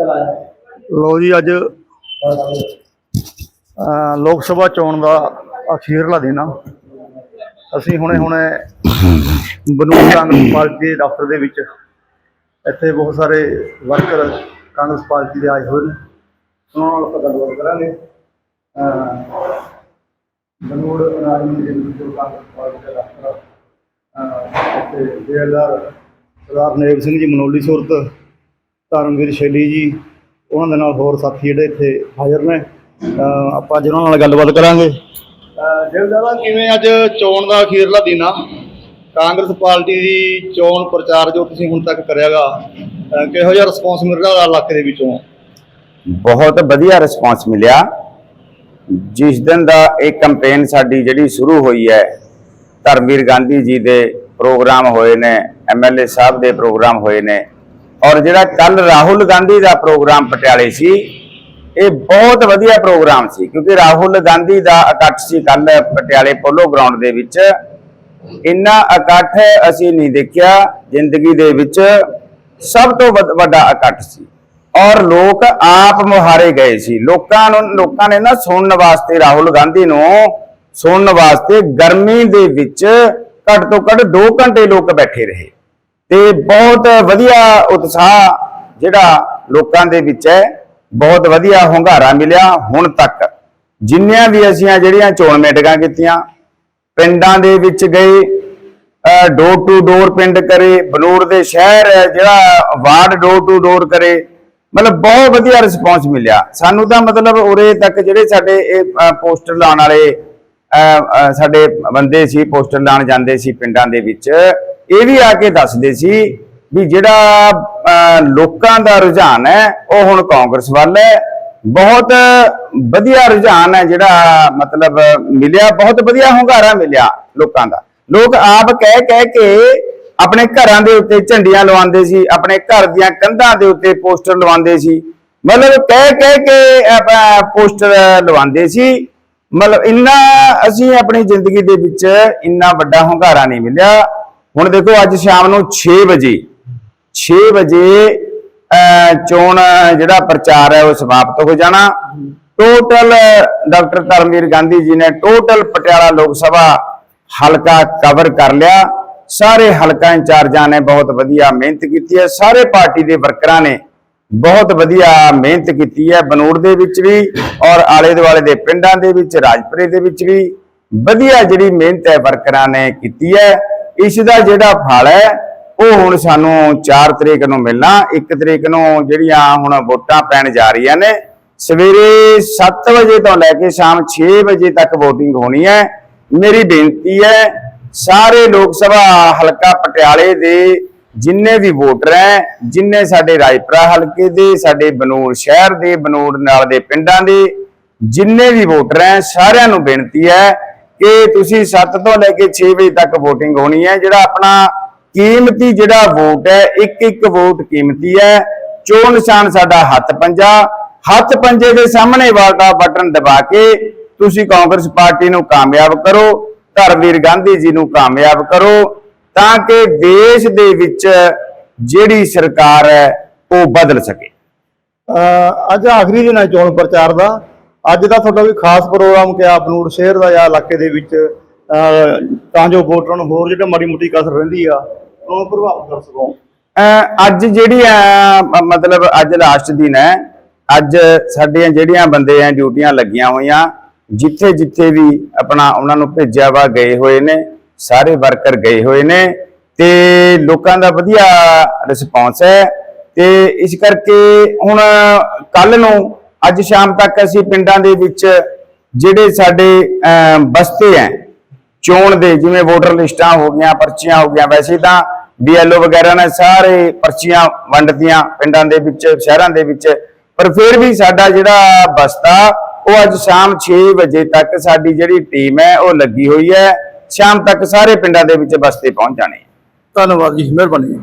ਲੋ ਜੀ। ਅੱਜ ਲੋਕ ਸਭਾ ਚੋਣ ਦਾ ਅਖੀਰਲਾ ਦਿਨ ਆ। ਅਸੀਂ ਹੁਣੇ ਹੁਣੇ ਬਨੂੜ ਕਾਂਗਰਸ ਪਾਰਟੀ ਦੇ ਦਫ਼ਤਰ ਦੇ ਵਿੱਚ ਇੱਥੇ ਬਹੁਤ ਸਾਰੇ ਵਰਕਰ ਕਾਂਗਰਸ ਪਾਰਟੀ ਦੇ ਆਏ ਹੋਏ ਨੇ। ਉਹਨਾਂ ਨਾਲ ਆਪਾਂ ਗੱਲਬਾਤ ਕਰਾਂਗੇ। ਬਨੂੜ ਰਾਜਨੀਤੀ ਦੇ ਵਿੱਚ ਕਾਂਗਰਸ ਪਾਰਟੀ ਦਾ ਦਫ਼ਤਰ ਆ, ਅਹ, ਸਰਦਾਰ ਨੇਬ ਸਿੰਘ ਜੀ ਮਨੋਲੀ ਸੁਰਤ ਧਰਮਵੀਰ ਸ਼ੈਲੀ ਜੀ ਉਹਨਾਂ ਦੇ ਨਾਲ ਹੋਰ ਸਾਥੀ ਜਿਹੜੇ ਇੱਥੇ ਹਾਜ਼ਰ ਨੇ। ਆਪਾਂ ਅੱਜ ਉਹਨਾਂ ਨਾਲ ਗੱਲਬਾਤ ਕਰਾਂਗੇ। ਜਗਦਾਵਾ ਕਿਵੇਂ ਅੱਜ ਚੋਣ ਦਾ ਅਖੀਰਲਾ ਦਿਨ ਆ? ਕਾਂਗਰਸ ਪਾਰਟੀ ਦੀ ਚੋਣ ਪ੍ਰਚਾਰ ਜੋ ਤੁਸੀਂ ਹੁਣ ਤੱਕ ਕਰਿਆਗਾ ਕਿਹੋ ਜਿਹਾ ਰਿਸਪੌਂਸ ਮਿਲ ਰਿਹਾ ਇਲਾਕੇ ਦੇ ਵਿੱਚੋਂ? ਬਹੁਤ ਵਧੀਆ ਰਿਸਪਾਂਸ ਮਿਲਿਆ। ਜਿਸ ਦਿਨ ਦਾ ਇਹ ਕੈਂਪੇਨ ਸਾਡੀ ਜਿਹੜੀ ਸ਼ੁਰੂ ਹੋਈ ਹੈ ਧਰਮਵੀਰ ਗਾਂਧੀ ਜੀ ਦੇ ਪ੍ਰੋਗਰਾਮ ਹੋਏ ਨੇ ਐਮਐਲਏ ਸਾਹਿਬ ਦੇ ਪ੍ਰੋਗਰਾਮ ਹੋਏ ਨੇ ਔਰ ਜਿਹੜਾ ਕੱਲ ਰਾਹੁਲ ਗਾਂਧੀ ਦਾ ਪ੍ਰੋਗਰਾਮ ਪਟਿਆਲੇ ਸੀ, ਇਹ ਬਹੁਤ ਵਧੀਆ ਪ੍ਰੋਗਰਾਮ ਸੀ, ਕਿਉਂਕਿ ਰਾਹੁਲ ਗਾਂਧੀ ਦਾ ਇਕੱਠ ਸੀ ਕੱਲ ਪਟਿਆਲੇ ਪੋਲੋ ਗਰਾਊਂਡ ਦੇ ਵਿੱਚ। ਇੰਨਾ ਇਕੱਠ ਅਸੀਂ ਨਹੀਂ ਦੇਖਿਆ ਜ਼ਿੰਦਗੀ ਦੇ ਵਿੱਚ, ਸਭ ਤੋਂ ਵੱਡਾ ਇਕੱਠ ਸੀ। ਔਰ ਲੋਕ ਆਪ ਮੁਹਾਰੇ ਗਏ ਸੀ। ਲੋਕਾਂ ਨੂੰ, ਲੋਕਾਂ ਨੇ ਨਾ ਸੁਣਨ ਵਾਸਤੇ ਰਾਹੁਲ ਗਾਂਧੀ ਨੂੰ ਸੁਣਨ ਵਾਸਤੇ ਗਰਮੀ ਦੇ ਵਿੱਚ ਘੱਟ ਤੋਂ ਘੱਟ 2 ਘੰਟੇ ਲੋਕ ਬੈਠੇ ਰਹੇ। ਤੇ ਬਹੁਤ ਵਧੀਆ ਉਤਸ਼ਾਹ ਜਿਹੜਾ ਲੋਕਾਂ ਦੇ ਵਿੱਚ ਹੈ ਬਹੁਤ ਵਧੀਆ ਹੁੰਗਾਰਾ ਮਿਲਿਆ ਹੁਣ ਤੱਕ। ਜਿੰਨੀਆਂ ਵੀ ਅਸੀਂ ਜਿਹੜੀਆਂ ਚੋਣ ਮੀਟਿੰਗਾਂ ਕੀਤੀਆਂ ਪਿੰਡਾਂ ਦੇ ਵਿੱਚ ਗਏ ਡੋਰ ਟੂ ਡੋਰ ਪਿੰਡ ਕਰੇ ਬਨੂੜ ਦੇ ਸ਼ਹਿਰ ਜਿਹੜਾ ਵਾਰਡ ਡੋਰ ਟੂ ਡੋਰ ਕਰੇ ਮਤਲਬ ਬਹੁਤ ਵਧੀਆ ਰਿਸਪੌਂਸ ਮਿਲਿਆ। ਸਾਨੂੰ ਤਾਂ ਮਤਲਬ ਉਰੇ ਤੱਕ ਜਿਹੜੇ ਸਾਡੇ ਇਹ ਪੋਸਟਰ ਲਾਉਣ ਵਾਲੇ ਅ, ਸਾਡੇ ਬੰਦੇ ਸੀ ਪੋਸਟਰ ਲਾਉਣ ਜਾਂਦੇ ਸੀ ਪਿੰਡਾਂ ਦੇ ਵਿੱਚ ਇਹ ਵੀ ਆ ਕੇ ਦੱਸਦੇ ਸੀ ਵੀ ਜਿਹੜਾ ਅ, ਲੋਕਾਂ ਦਾ ਰੁਝਾਨ ਹੈ ਉਹ ਹੁਣ ਕਾਂਗਰਸ ਵੱਲ ਹੈ। ਬਹੁਤ ਵਧੀਆ ਰੁਝਾਨ ਹੈ ਜਿਹੜਾ ਮਤਲਬ ਮਿਲਿਆ ਬਹੁਤ ਵਧੀਆ ਹੁੰਗਾਰਾ ਮਿਲਿਆ ਲੋਕਾਂ ਦਾ। ਲੋਕ ਆਪ ਕਹਿ ਕਹਿ ਕੇ ਆਪਣੇ ਘਰਾਂ ਦੇ ਉੱਤੇ ਝੰਡੀਆਂ ਲਵਾਉਂਦੇ ਸੀ ਆਪਣੇ ਘਰ ਦੀਆਂ ਕੰਧਾਂ ਦੇ ਉੱਤੇ ਪੋਸਟਰ ਲਵਾਉਂਦੇ ਸੀ। ਮਤਲਬ ਕਹਿ ਕਹਿ ਕੇ ਆਪਾਂ ਪੋਸਟਰ ਲਵਾਉਂਦੇ ਸੀ। ਮਤਲਬ ਇੰਨਾ ਅਸੀਂ ਆਪਣੀ ਜ਼ਿੰਦਗੀ ਦੇ ਵਿੱਚ ਇੰਨਾ ਵੱਡਾ ਹੁੰਗਾਰਾ ਨਹੀਂ ਮਿਲਿਆ। ਹੁਣ ਦੇਖੋ ਅੱਜ ਸ਼ਾਮ ਨੂੰ 6 ਵਜੇ 6 ਵਜੇ ਅਹ, ਚੋਣ ਜਿਹੜਾ ਪ੍ਰਚਾਰ ਹੈ ਉਹ ਸਮਾਪਤ ਹੋ ਜਾਣਾ। ਟੋਟਲ ਡਾਕਟਰ ਧਰਮਵੀਰ ਗਾਂਧੀ ਜੀ ਨੇ ਟੋਟਲ ਪਟਿਆਲਾ ਲੋਕ ਸਭਾ ਹਲਕਾ ਕਵਰ ਕਰ ਲਿਆ। ਸਾਰੇ ਹਲਕਾ ਇੰਚਾਰਜਾਂ ਨੇ ਬਹੁਤ ਵਧੀਆ ਮਿਹਨਤ ਕੀਤੀ ਹੈ। ਸਾਰੇ ਪਾਰਟੀ ਦੇ ਵਰਕਰਾਂ ਨੇ ਬਹੁਤ ਵਧੀਆ ਮਿਹਨਤ ਕੀਤੀ ਹੈ। ਬਨੂੜ ਦੇ ਵਿੱਚ ਵੀ ਔਰ ਆਲੇ ਦੁਆਲੇ ਦੇ ਪਿੰਡਾਂ ਦੇ ਵਿੱਚ ਰਾਜਪੁਰੇ ਦੇ ਵਿੱਚ ਵੀ ਵਧੀਆ ਜਿਹੜੀ ਮਿਹਨਤ ਹੈ ਵਰਕਰਾਂ ਨੇ ਕੀਤੀ ਹੈ। ਇਸ ਦਾ ਜਿਹੜਾ ਫਲ ਹੈ, ਉਹ ਹੁਣ ਸਾਨੂੰ 4 ਤਰੀਕ ਨੂੰ ਮਿਲਣਾ। 1 ਤਰੀਕ ਨੂੰ ਜਿਹੜੀਆਂ ਹੁਣ ਵੋਟਾਂ ਪੈਣ ਜਾ ਰਹੀਆਂ ਨੇ, ਸਵੇਰੇ 7 ਵਜੇ ਤੋਂ ਲੈ ਕੇ ਸ਼ਾਮ 6 ਵਜੇ ਤੱਕ VOTING ਹੋਣੀ ਹੈ। ਮੇਰੀ ਬੇਨਤੀ ਹੈ, ਸਾਰੇ ਲੋਕ ਸਭਾ ਹਲਕਾ ਪਟਿਆਲੇ ਦੇ ਜਿੰਨੇ ਵੀ ਵੋਟਰ ਹੈ, ਜਿੰਨੇ ਸਾਡੇ ਰਾਜਪੁਰਾ ਹਲਕੇ ਦੇ, ਸਾਡੇ ਬਨੂੜ ਸ਼ਹਿਰ ਦੇ ਬਨੂੜ ਨਾਲ ਦੇ ਪਿੰਡਾਂ ਦੇ, ਜਿੰਨੇ ਵੀ ਵੋਟਰ ਹੈ, ਸਾਰਿਆਂ ਨੂੰ ਬੇਨਤੀ ਹੈ ਕਿ ਤੁਸੀਂ 7 ਤੋਂ ਲੈ ਕੇ 6 ਵਜੇ ਤੱਕ VOTING ਹੋਣੀ ਹੈ, ਜਿਹੜਾ ਆਪਣਾ ਕੀਮਤੀ ਜਿਹੜਾ ਵੋਟ ਹੈ, ਇੱਕ ਇੱਕ ਵੋਟ ਕੀਮਤੀ ਹੈ। ਚੋਣ ਨਿਸ਼ਾਨ ਸਾਡਾ ਹੱਥ ਪੰਜਾ, ਹੱਥ ਪੰਜੇ ਦੇ ਸਾਹਮਣੇ ਵਾਟਾ ਬਟਨ ਦਬਾ ਕੇ ਤੁਸੀਂ ਕਾਂਗਰਸ ਪਾਰਟੀ ਨੂੰ ਕਾਮਯਾਬ ਕਰੋ, ਧਰਮਵੀਰ ਗਾਂਧੀ ਜੀ ਨੂੰ ਕਾਮਯਾਬ ਕਰੋ, ਤਾਂ ਕਿ ਦੇਸ਼ ਦੇ ਵਿੱਚ ਜਿਹੜੀ ਸਰਕਾਰ ਹੈ, ਉਹ ਬਦਲ ਸਕੇ। ਅਹ ਅੱਜ ਆਖਰੀ ਦਿਨ ਹੈ ਚੋਣ ਪ੍ਰਚਾਰ ਦਾ। ਅੱਜ ਦਾ ਤੁਹਾਡਾ ਕੋਈ ਖਾਸ ਪ੍ਰੋਗਰਾਮ ਕਿਆ ਬਨੂੜ ਸ਼ਹਿਰ ਦਾ ਜਾਂ ਇਲਾਕੇ ਦੇ ਵਿੱਚ? ਤਾਂ ਜੋ ਵੋਟਰਾਂ ਨੂੰ ਹੋਰ ਜਿਹੜਾ ਮਾੜੀ ਮੋਟੀ ਕਸਰ ਰਹਿੰਦੀ ਆ, ਉਹਨੂੰ ਪ੍ਰਭਾਵਿਤ ਕਰ ਸਕੋ। ਅੱਜ ਜਿਹੜੀ ਮਤਲਬ ਅੱਜ ਲਾਸਟ ਦਿਨ ਹੈ। ਅੱਜ ਸਾਡੀਆਂ ਜਿਹੜੀਆਂ ਬੰਦੇ ਆ ਡਿਊਟੀਆਂ ਲੱਗੀਆਂ ਹੋਈਆਂ ਜਿੱਥੇ ਜਿੱਥੇ ਵੀ ਆਪਣਾ ਉਹਨਾਂ ਨੂੰ ਭੇਜਿਆ ਵਾ, ਗਏ ਹੋਏ ਨੇ। ਸਾਰੇ ਵਰਕਰ ਗਏ ਹੋਏ ਨੇ ਤੇ ਲੋਕਾਂ ਦਾ ਵਧੀਆ ਰਿਸਪੌਂਸ ਹੈ। ਤੇ ਇਸ ਕਰਕੇ ਹੁਣ ਕੱਲ ਨੂੰ ਅੱਜ ਸ਼ਾਮ ਤੱਕ ਅਸੀਂ ਪਿੰਡਾਂ ਦੇ ਵਿੱਚ ਜਿਹੜੇ ਸਾਡੇ ਬਸਤੇ ਹੈ, ਚੋਣ ਦੇ ਜਿਵੇਂ ਵੋਟਰ ਲਿਸਟਾਂ ਹੋ ਗਈਆਂ, ਪਰਚੀਆਂ ਹੋ ਗਈਆਂ, ਵੈਸੇ ਤਾਂ ਬੀਐਲਓ ਵਗੈਰਾ ਨੇ ਸਾਰੇ ਪਰਚੀਆਂ ਵੰਡਤੀਆਂ ਪਿੰਡਾਂ ਦੇ ਵਿੱਚ, ਸ਼ਹਿਰਾਂ ਦੇ ਵਿੱਚ। ਪਰ ਫਿਰ ਵੀ ਸਾਡਾ ਜਿਹੜਾ ਬਸਤਾ, ਉਹ ਅੱਜ ਸ਼ਾਮ 6 ਵਜੇ ਤੱਕ ਸਾਡੀ ਜਿਹੜੀ ਟੀਮ ਹੈ, ਉਹ ਲੱਗੀ ਹੋਈ ਹੈ। ਸ਼ਾਮ ਤੱਕ ਸਾਰੇ ਪਿੰਡਾਂ ਦੇ ਵਿੱਚ ਬਸਤੇ ਪਹੁੰਚ ਜਾਣੇ। ਧੰਨਵਾਦ ਜੀ, ਮਿਹਰਬਾਨੀ।